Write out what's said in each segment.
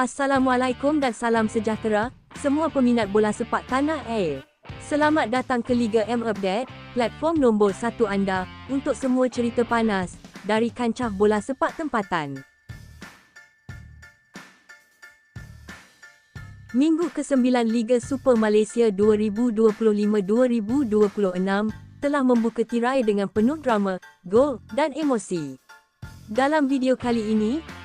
Assalamualaikum dan salam sejahtera, semua peminat bola sepak tanah air. Selamat datang ke Liga M Update, platform nombor satu anda untuk semua cerita panas dari kancah bola sepak tempatan. Minggu ke-9 Liga Super Malaysia 2025-2026 telah membuka tirai dengan penuh drama, gol dan emosi. Dalam video kali ini,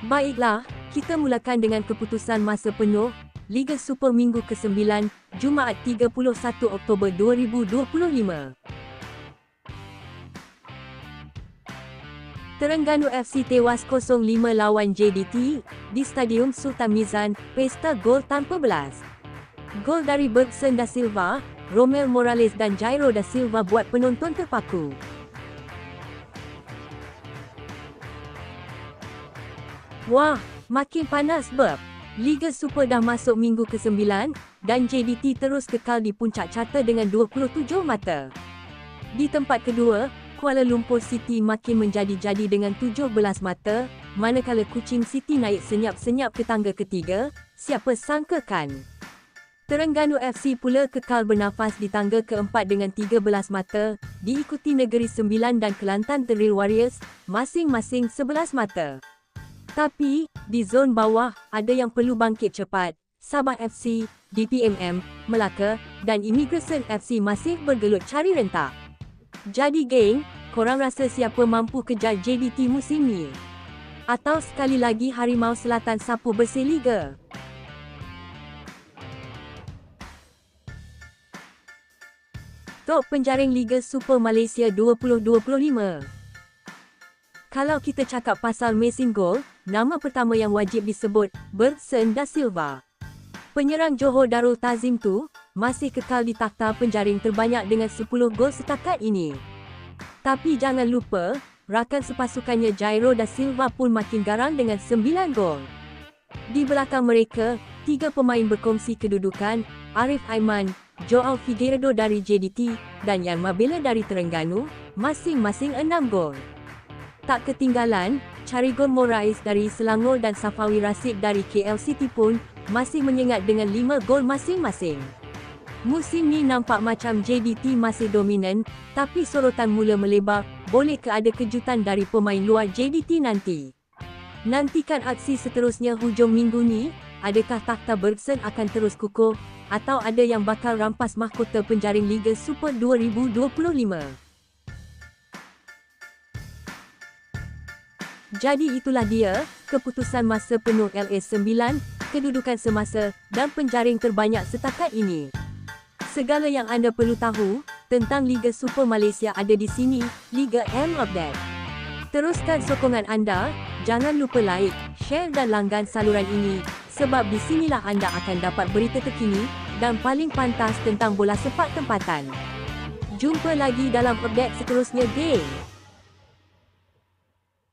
Baiklah, kita mulakan dengan keputusan masa penuh Liga Super Minggu ke-9, Jumaat 31 Oktober 2025. Terengganu FC tewas 0-5 lawan JDT di Stadium Sultan Mizan, pesta gol tanpa belas. Gol dari Bergson da Silva, Romel Morales dan Jairo da Silva buat penonton terpaku. Wah, makin panas berp. Liga Super dah masuk minggu ke-9 dan JDT terus kekal di puncak carta dengan 27 mata. Di tempat kedua, Kuala Lumpur City makin menjadi-jadi dengan 17 mata, manakala Kuching City naik senyap-senyap ke tangga ketiga, siapa sangkakan. Terengganu FC pula kekal bernafas di tangga keempat dengan 13 mata, diikuti Negeri Sembilan dan Kelantan Teril Warriors, masing-masing 11 mata. Tapi, di zon bawah, ada yang perlu bangkit cepat. Sabah FC, DPMM, Melaka dan Immigration FC masih bergelut cari rentak. Jadi geng, korang rasa siapa mampu kejar JDT musim ni? Atau sekali lagi Harimau Selatan sapu bersih Liga? Top penjaring Liga Super Malaysia 2025 Kalau kita cakap pasal mesin gol, nama pertama yang wajib disebut, Bergson da Silva. Penyerang Johor Darul Tazim tu, masih kekal di takhta penjaring terbanyak dengan 10 gol setakat ini. Tapi jangan lupa, rakan sepasukannya Jairo da Silva pun makin garang dengan 9 gol. Di belakang mereka, tiga pemain berkongsi kedudukan, Arif Aiman, Joao Figueiredo dari JDT dan Yan Mabela dari Terengganu, masing-masing 6 gol. Tak ketinggalan, Charigon Morais dari Selangor dan Safawi Rasid dari KL City pun masih menyengat dengan 5 gol masing-masing. Musim ni nampak macam JDT masih dominan, tapi sorotan mula melebar, boleh ke ada kejutan dari pemain luar JDT nanti. Nantikan aksi seterusnya hujung minggu ni, adakah takhta Bergson akan terus kukuh, atau ada yang bakal rampas mahkota penjaring Liga Super 2025. Jadi itulah dia, keputusan masa penuh LA9, kedudukan semasa dan penjaring terbanyak setakat ini. Segala yang anda perlu tahu tentang Liga Super Malaysia ada di sini, Liga M Update. Teruskan sokongan anda, jangan lupa like, share dan langgan saluran ini sebab di sinilah anda akan dapat berita terkini dan paling pantas tentang bola sepak tempatan. Jumpa lagi dalam update seterusnya, geng!